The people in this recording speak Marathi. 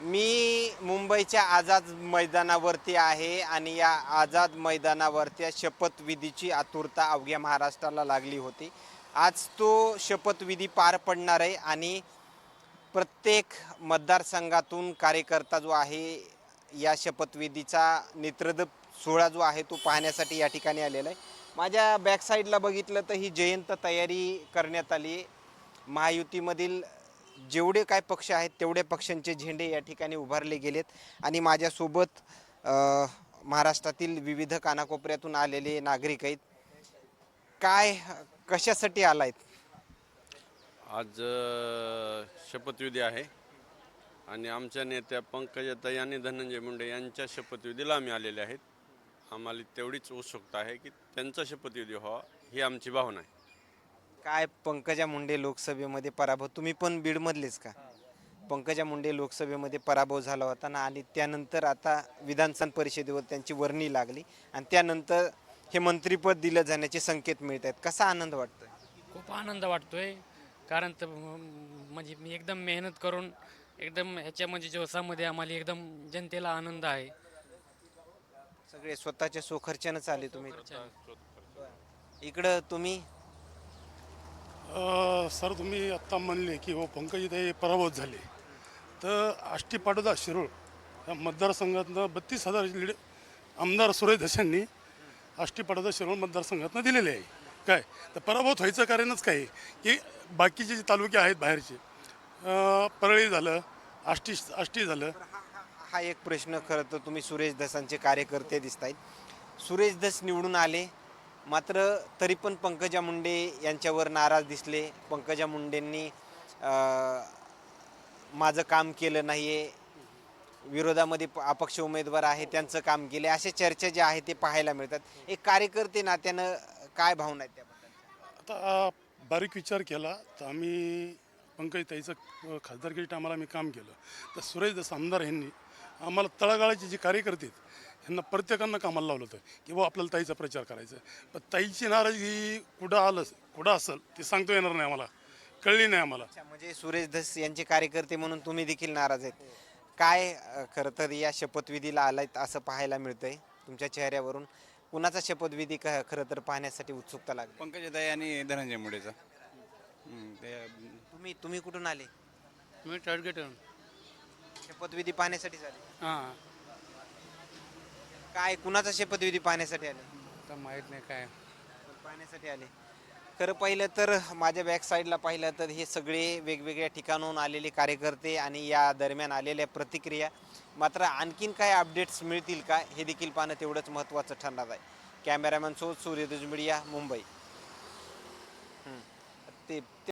मी मुंबईच्या आझाद मैदानावरती आहे आणि या आझाद मैदानावरती शपथविधीची आतुरता अवघ्या महाराष्ट्राला लागली होती. आज तो शपथविधी पार पडणार आहे आणि प्रत्येक मतदारसंघातून कार्यकर्ता जो आहे या शपथविधीचा नेत्रदप सोहळा जो आहे तो पाहण्यासाठी या ठिकाणी आलेला आहे. माझ्या बॅकसाईडला बघितलं तर ही जयंत तयारी करण्यात आली महायुतीमधील जेवढे काय पक्ष आहेत तेवढे पक्षांचे झेंडे या ठिकाणी उभारले गेलेत. आणि माझ्यासोबत महाराष्ट्रातील विविध कानाकोपऱ्यातून आलेले नागरिक आहेत. काय कशासाठी आलायत? आज शपथविधी आहे. आणि आमच्या नेत्या पंकजाताई आणि धनंजय मुंडे यांच्या शपथविधीला आम्ही आलेले आहेत. आम्हाला तेवढीच उत्सुकता आहे की त्यांचा शपथविधी व्हावा ही आमची भावना आहे. काय पंकजा मुंडे लोकसभेमध्ये पराभव? तुम्ही पण बीडमधलेच का? पंकजा मुंडे लोकसभेमध्ये पराभव झाला होता ना आणि त्यानंतर आता विधानसभा परिषदेवर त्यांची वर्णी लागली आणि त्यानंतर हे मंत्रीपद दिलं जाण्याचे संकेत मिळत आहेत. कसा आनंद वाटतोय? खूप आनंद वाटतोय. कारण तर म्हणजे मी एकदम मेहनत करून एकदम ह्याच्यामध्ये जोसामध्ये आम्हाला एकदम जनतेला आनंद आहे. सगळे स्वतःच्या सोखर्च्यानंच आले तुम्ही. इकडं तुम्ही सर तुम्ही आत्ता म्हणले की हो पंकजिताई पराभूत झाले. तर आष्टी पाटोदा शिरूळ या मतदारसंघातनं बत्तीस हजार लिड आमदार सुरेश धशांनी आष्टी पाटोदा शिरूळ मतदारसंघातनं दिलेले आहे. काय? तर पराभूत व्हायचं कारणच काय? आहे की बाकीचे जे तालुके आहेत बाहेरचे परळी झालं आष्टी आष्टी झालं. हा- हा एक प्रश्न खरं तर तुम्ही सुरेश धसांचे कार्यकर्ते दिसत आहेत सुरेश धस निवडून आले मात्र तरी पण पंकजा मुंडे यांच्यावर नाराज दिसले. पंकजा मुंडेंनी माझं काम केलं नाही आहे विरोधामध्ये प- अपक्ष उमेदवार आहे त्यांचं काम केले अशा चर्चा ज्या आहेत ते पाहायला मिळतात. एक कार्यकर्ते नात्यानं काय भावना आहेत त्याबद्दल? आता बारीक विचार केला तर आम्ही पंकज ताईचं खासदारकीच्या टायमाला मी काम केलं. तर सुरेश दस आमदार यांनी आम्हाला तळागाळाचे जे कार्यकर्ते आहेत यांना प्रत्येकांना कामाला लावलं होतं की बाबा आपल्याला ताईचा प्रचार करायचा. पण ताईची नाराजगी कुठं आलं कुठं असेल ते सांगता येणार नाही आम्हाला. कळली नाही आम्हाला. अच्छा म्हणजे सुरेश धस यांचे कार्यकर्ते म्हणून तुम्ही देखील नाराज आहेत. काय अ, खरं तर या शपथविधीला आलायत असं पाहायला मिळतंय तुमच्या चेहऱ्यावरून? कुणाचा शपथविधी ख- खरं तर पाहण्यासाठी उत्सुकता लागली? पंकजाताई आणि धनंजय मुंडेचा. हम्म, ते तुम्ही तुम्ही कुठून आले? मी टार्गेट शपथविधी पाहण्यासाठी हां. काय कुणाचा शपथविधी पाहण्यासाठी आले? माहीत नाही काय. पाहण्यासाठी आले. खरं पाहिलं तर माझ्या बॅक साईडला पाहिलं तर हे सगळे वेगवेगळ्या ठिकाणाहून आलेले कार्यकर्ते आणि या दरम्यान आलेल्या प्रतिक्रिया. मात्र आणखीन काय अपडेट्स मिळतील का हे देखील पाहणं तेवढंच महत्त्वाचं ठरणार आहे. कॅमेरामॅन सोबत सूर्यदुज मीडिया मुंबई. ते-